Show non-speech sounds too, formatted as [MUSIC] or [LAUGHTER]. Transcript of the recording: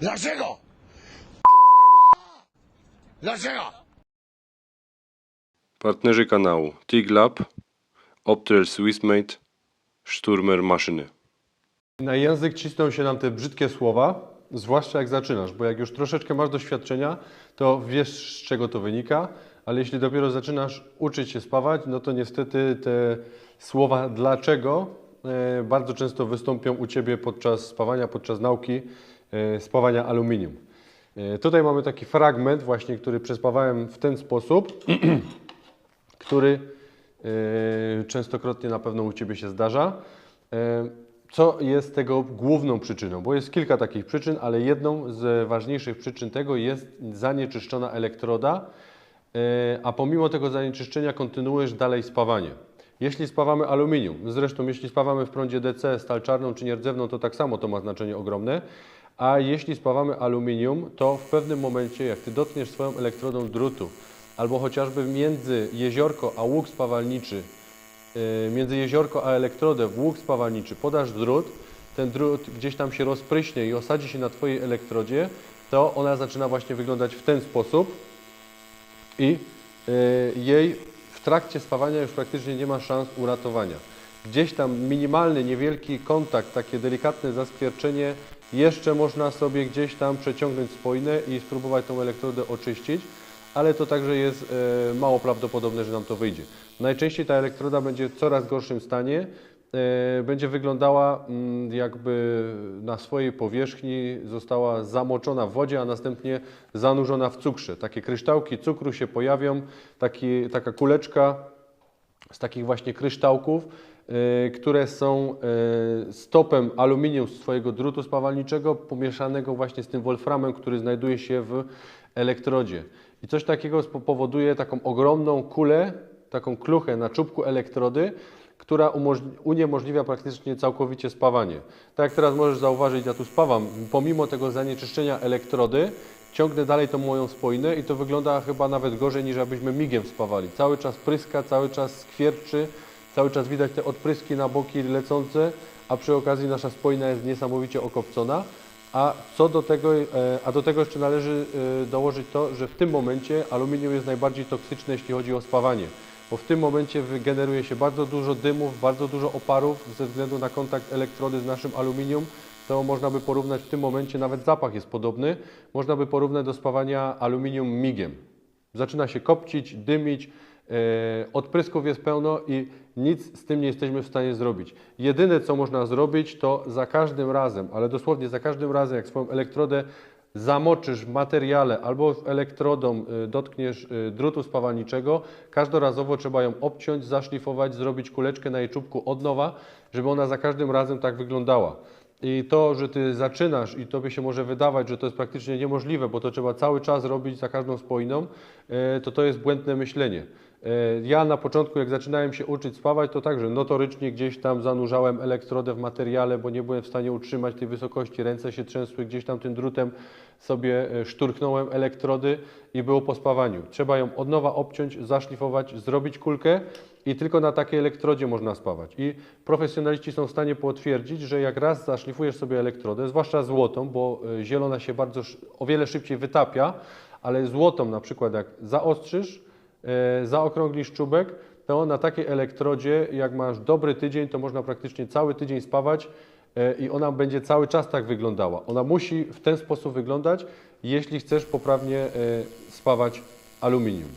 Dlaczego? Dlaczego? Partnerzy kanału TIG Lab, Optrel Swissmate, Sturmer Maszyny. Na język cisną się nam te brzydkie słowa, zwłaszcza jak zaczynasz, bo jak już troszeczkę masz doświadczenia, to wiesz z czego to wynika, ale jeśli dopiero zaczynasz uczyć się spawać, no to niestety te słowa dlaczego e, bardzo często wystąpią u Ciebie podczas spawania, podczas nauki spawania aluminium. E, Tutaj mamy taki fragment właśnie, który przespawałem w ten sposób, [CLEARS THROAT] który e, częstokrotnie na pewno u Ciebie się zdarza. E, Co jest tego główną przyczyną? Bo jest kilka takich przyczyn, ale jedną z ważniejszych przyczyn tego jest zanieczyszczona elektroda, e, a pomimo tego zanieczyszczenia kontynuujesz dalej spawanie. Jeśli spawamy aluminium, zresztą jeśli spawamy w prądzie DC stal czarną czy nierdzewną, to tak samo to ma znaczenie ogromne, a jeśli spawamy aluminium, to w pewnym momencie, jak Ty dotkniesz swoją elektrodą drutu, albo chociażby między jeziorko a łuk spawalniczy, yy, między jeziorko a elektrodę w łuk spawalniczy podasz drut, ten drut gdzieś tam się rozpryśnie i osadzi się na Twojej elektrodzie, to ona zaczyna właśnie wyglądać w ten sposób i y, jej w trakcie spawania już praktycznie nie ma szans uratowania. Gdzieś tam minimalny, niewielki kontakt, takie delikatne zaskwierczenie, jeszcze można sobie gdzieś tam przeciągnąć spojnę i spróbować tą elektrodę oczyścić, ale to także jest e, mało prawdopodobne, że nam to wyjdzie. Najczęściej ta elektroda będzie w coraz gorszym stanie, e, będzie wyglądała mm, jakby na swojej powierzchni została zamoczona w wodzie, a następnie zanurzona w cukrze. Takie kryształki cukru się pojawią, taki, taka kuleczka z takich właśnie kryształków, które są y, stopem aluminium z swojego drutu spawalniczego pomieszanego właśnie z tym wolframem, który znajduje się w elektrodzie. I coś takiego powoduje taką ogromną kulę, taką kluchę na czubku elektrody, która uniemożliwia praktycznie całkowicie spawanie. Tak jak teraz możesz zauważyć, ja tu spawam, pomimo tego zanieczyszczenia elektrody, ciągnę dalej tą moją spojnę i to wygląda chyba nawet gorzej niż abyśmy migiem spawali. Cały czas pryska, cały czas skwierczy, cały czas widać te odpryski na boki lecące, a przy okazji nasza spojna jest niesamowicie okopcona. A co do tego, e, a do tego jeszcze należy e, dołożyć to, że w tym momencie aluminium jest najbardziej toksyczne, jeśli chodzi o spawanie, bo w tym momencie wygeneruje się bardzo dużo dymów, bardzo dużo oparów ze względu na kontakt elektrody z naszym aluminium, to można by porównać w tym momencie, nawet zapach jest podobny, można by porównać do spawania aluminium migiem. Zaczyna się kopcić, dymić, odprysków jest pełno i nic z tym nie jesteśmy w stanie zrobić. Jedyne co można zrobić to za każdym razem, ale dosłownie za każdym razem jak swoją elektrodę zamoczysz w materiale albo elektrodą y, dotkniesz y, drutu spawalniczego, każdorazowo trzeba ją obciąć, zaszlifować, zrobić kuleczkę na jej czubku od nowa, żeby ona za każdym razem tak wyglądała. I to, że ty zaczynasz i tobie się może wydawać, że to jest praktycznie niemożliwe, bo to trzeba cały czas robić za każdą spojną, e, to to jest błędne myślenie. E, Ja na początku, jak zaczynałem się uczyć spawać, to także notorycznie gdzieś tam zanurzałem elektrodę w materiale, bo nie byłem w stanie utrzymać tej wysokości, ręce się trzęsły, gdzieś tam tym drutem sobie e, szturchnąłem elektrody i było po spawaniu. Trzeba ją od nowa obciąć, zaszlifować, zrobić kulkę i tylko na takiej elektrodzie można spawać. I profesjonaliści są w stanie potwierdzić, że jak raz zaszlifujesz sobie elektrodę, zwłaszcza złotą, bo e, zielona się bardzo o wiele szybciej wytapia, ale złotą na przykład jak zaostrzysz, zaokrąglisz czubek, to na takiej elektrodzie, jak masz dobry tydzień, to można praktycznie cały tydzień spawać e, i ona będzie cały czas tak wyglądała. Ona musi w ten sposób wyglądać, jeśli chcesz poprawnie e, spawać aluminium.